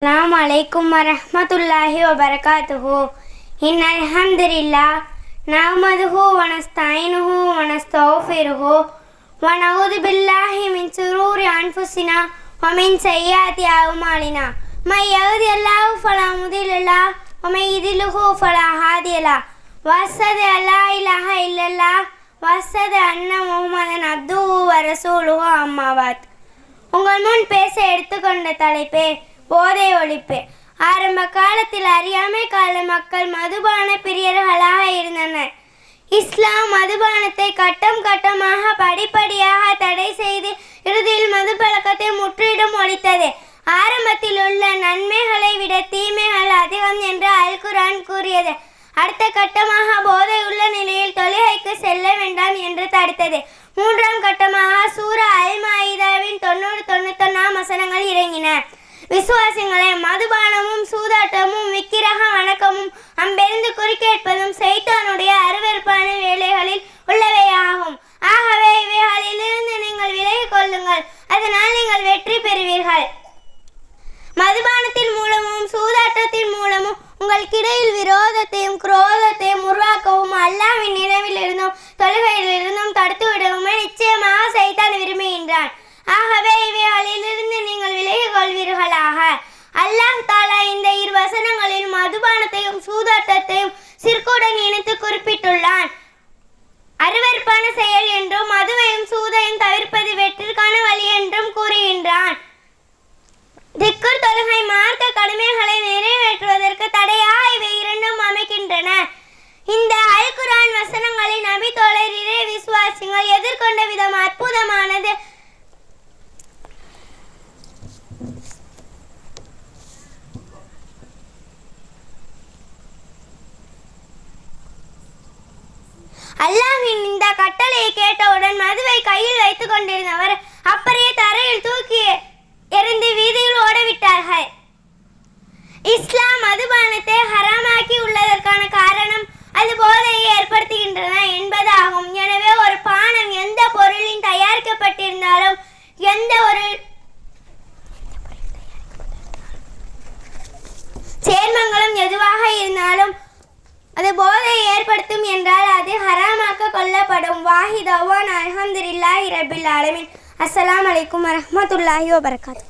السلام عليكم ورحمة الله وبركاته إن الحمد لله نحمده ونستعينه ونستغفره ونعوذ بالله من شرور أنفسنا ومن سيئات أعمالنا من يهد الله فلا مضل له ومن يضلله فلا هادي له وأشهد أن لا إله إلا الله وأشهد أن محمدا عبده ورسوله أما بعد உங்கள் முன் பேச எடுத்துக்கொண்ட தலைப்பே போதை ஒழிப்பு. ஆரம்ப காலத்தில் அறியாமை கால மக்கள் மதுபான பிரியர்களாக இருந்தனர். இஸ்லாம் மதுபானத்தை கட்டம் கட்டமாக படிப்படியாக தடை செய்து இறுதியில் மது பழக்கத்தை முற்றிடும் ஒழித்தது. ஆரம்பத்தில் உள்ள நன்மைகளை விட தீமைகள் அதிகம் என்று அல் குரான் கூறியது. அடுத்த கட்டமாக போதை உள்ள நிலையில் தொழுகைக்கு செல்ல வேண்டாம் என்று தடுத்தது. மூன்றாம் கட்டமாக சூரா அல் மாயிதாவின் தொண்ணூறு தொண்ணூத்தொன்னாம் வசனங்கள் இறங்கின. விசுவாசிகளே மதுபானமும் சூதாட்டமும் விக்கிரக வணக்கமும் அம்பெருந்து குறுக்கேட்பதும் சைத்தானுடைய அருவருப்பான வேலைகளில் உள்ளவையாகும். ஆகவே இவைகளிலிருந்து நீங்கள் விலகிக் கொள்ளுங்கள். அதனால் நீங்கள் வெற்றி பெறுவீர்கள். மதுபானத்தின் மூலமும் சூதாட்டத்தின் மூலமும் உங்களுக்கிடையில் விரோதத்தையும் குரோதத்தையும் உருவாக்கவும் அல்லாவின் நினைவிலிருந்தும் தொழுகையிலிருந்தும் தடுத்து வசனங்களில் சூதாட்டத்தையும் சிற்குடன் இணைத்து குறிப்பிட்டுள்ளான். அருவருப்பான செயல் என்றும் மதுவையும் சூதையும் தவிர்ப்பது வெற்றிற்கான வழி என்றும் கூறுகின்றான். திக்குர் தொழுகை மார்க்க கடமைகளை நிறைவேற்றுவதற்கு தடையாக இவை இரண்டும் அமைக்கின்றன இந்த அல் குர்ஆன் வசனங்களை நபி தோழர் இறை விசுவாசிகள் எதிர்கொண்ட விதம் அற்புதமானது. அல்லாஹின் இந்த கட்டளையை கேட்டவுடன் மதுவை கையில் வைத்துக் கொண்டிருந்தவர் அப்படியே தரையில் தூக்கி எறிந்து வீதியில் ஓடவிட்டார்கள். இஸ்லாம் மதுபானத்தை ஹராமாக்கி உள்ளதற்கான காரணம் அது போதையை ஏற்படுத்துகின்றன என்பதாகும். எனவே ஒரு பானம் எந்த பொருளின் தயாரிக்கப்பட்டிருந்தாலும் எந்த ஒரு போதையை ஏற்படுத்தும் என்றால் அது ஹராமாக்க கொல்லப்படும் வாஹிதவான் அல்ஹம்துலில்லாஹி ரபில் ஆலமின். அஸ்லாம் வலைக்கம் வரமத்துல்லாஹி வபர்காத்து.